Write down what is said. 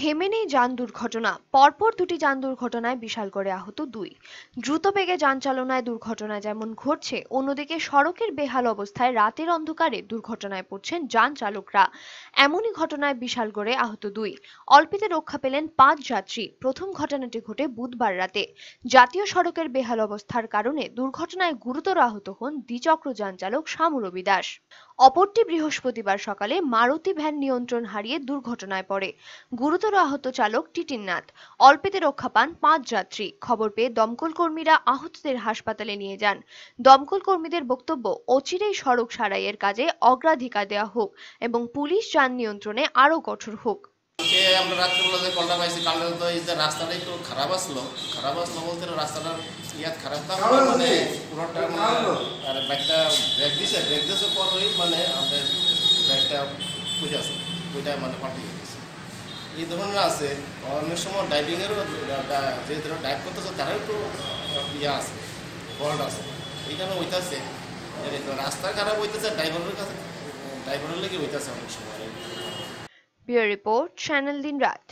থেমে নেই যান দুর্ঘটনা। পরপর দুটি যান দুর্ঘটনায় বিশাল করে আহত দুই। দ্রুত বেগে যান চালনায় দুর্ঘটনা যেমন ঘটছে, অন্যদিকে সড়কের বেহাল অবস্থায় রাতের অন্ধকারে দুর্ঘটনায় পড়ছেন যান চালকরা। এমনই ঘটনায় বিশাল করে আহত দুই। অল্পেতে রক্ষা পেলেন পাঁচ যাত্রী। প্রথম ঘটনাটি ঘটে বুধবার রাতে। জাতীয় সড়কের বেহাল অবস্থার কারণে দুর্ঘটনায় গুরুতর আহত হন দ্বিচক্র যান চালক শ্যামু রবি দাস। অপরটি বৃহস্পতিবার সকালে মারুতি ভ্যান নিয়ন্ত্রণ হারিয়ে দুর্ঘটনায় পড়ে। গুরুতর আহত চালক টিটিন নাথ। অল্পেতে রক্ষা পান পাঁচ যাত্রী। খবর পেয়ে দমকল কর্মীরা আহতদের হাসপাতালে নিয়ে যান। দমকল কর্মীদের বক্তব্য অচিরেই সড়ক সারাইয়ের কাজে অগ্রাধিকার দেওয়া হোক এবং পুলিশ যান নিয়ন্ত্রণে আরও কঠোর হোক। আমরা রাত্রেবেলা যে কলটা পাইছি কালটা তো এই যে রাস্তাটা একটু খারাপ আসলো। খারাপ আসলো বলতে রাস্তাটার ইয়াত খারাপ তো মানে পুরোটা মানে আর দিছে ব্রেক দিয়েছে পরই মানে আমাদের বাইকটা বুঝে আছে, ওইটা মানে গেছে এই ধরনের আছে, অনেক সময় ড্রাইভিংয়েরও যে ধরো ড্রাইভ করতেছে, তারাও একটু ইয়ে আছে ফল্ট আছে। এই কারণে হইতেছে রাস্তা খারাপ হইতেছে ড্রাইভারের কাছে ড্রাইভারের লেগে হইতেছে অনেক সময়। ব্যুরো রিপোর্ট চ্যানেল দিন রাত